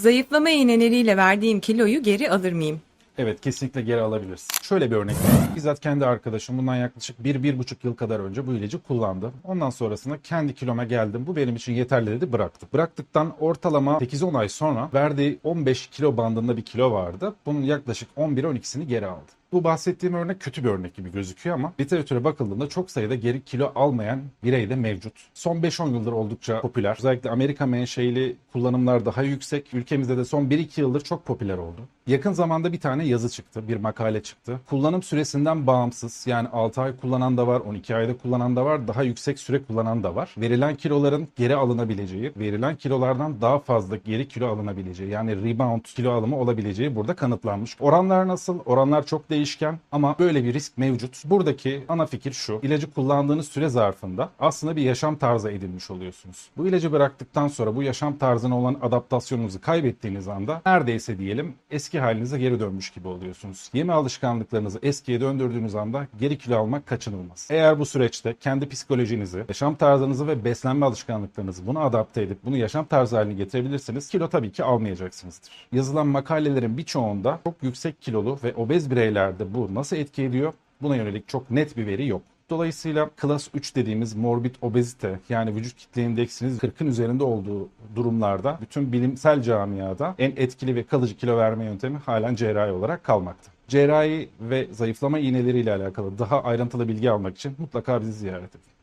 Zayıflama iğneleriyle verdiğim kiloyu geri alır mıyım? Evet kesinlikle geri alabilirsin. Şöyle bir örnek vereyim. Bizzat kendi arkadaşım bundan yaklaşık 1-1,5 yıl kadar önce bu ilacı kullandı. Ondan sonrasında kendi kiloma geldim. Bu benim için yeterli dedi bıraktı. Bıraktıktan ortalama 8-10 ay sonra verdiği 15 kilo bandında bir kilo vardı. Bunun yaklaşık 11-12'sini geri aldı. Bu bahsettiğim örnek kötü bir örnek gibi gözüküyor ama literatüre bakıldığında çok sayıda geri kilo almayan birey de mevcut. Son 5-10 yıldır oldukça popüler. Özellikle Amerika menşeili kullanımlar daha yüksek. Ülkemizde de son 1-2 yıldır çok popüler oldu. Yakın zamanda bir tane yazı çıktı, bir makale çıktı. Kullanım süresinden bağımsız yani 6 ay kullanan da var, 12 ayda kullanan da var, daha yüksek süre kullanan da var. Verilen kiloların geri alınabileceği, verilen kilolardan daha fazla geri kilo alınabileceği yani rebound kilo alımı olabileceği burada kanıtlanmış. Oranlar nasıl? Oranlar çok değişken ama böyle bir risk mevcut. Buradaki ana fikir şu. İlacı kullandığınız süre zarfında aslında bir yaşam tarzı edinmiş oluyorsunuz. Bu ilacı bıraktıktan sonra bu yaşam tarzına olan adaptasyonunuzu kaybettiğiniz anda neredeyse diyelim eski halinize geri dönmüş gibi oluyorsunuz. Yeme alışkanlıklarınızı eskiye döndürdüğünüz anda geri kilo almak kaçınılmaz. Eğer bu süreçte kendi psikolojinizi, yaşam tarzınızı ve beslenme alışkanlıklarınızı bunu adapte edip bunu yaşam tarzı haline getirebilirseniz kilo tabii ki almayacaksınızdır. Yazılan makalelerin birçoğunda çok yüksek kilolu ve obez bireylerde bu nasıl etki ediyor? Buna yönelik çok net bir veri yok. Dolayısıyla klas 3 dediğimiz morbid obezite yani vücut kitle indeksiniz 40'ın üzerinde olduğu durumlarda bütün bilimsel camiada en etkili ve kalıcı kilo verme yöntemi halen cerrahi olarak kalmakta. Cerrahi ve zayıflama iğneleriyle alakalı daha ayrıntılı bilgi almak için mutlaka bizi ziyaret edin.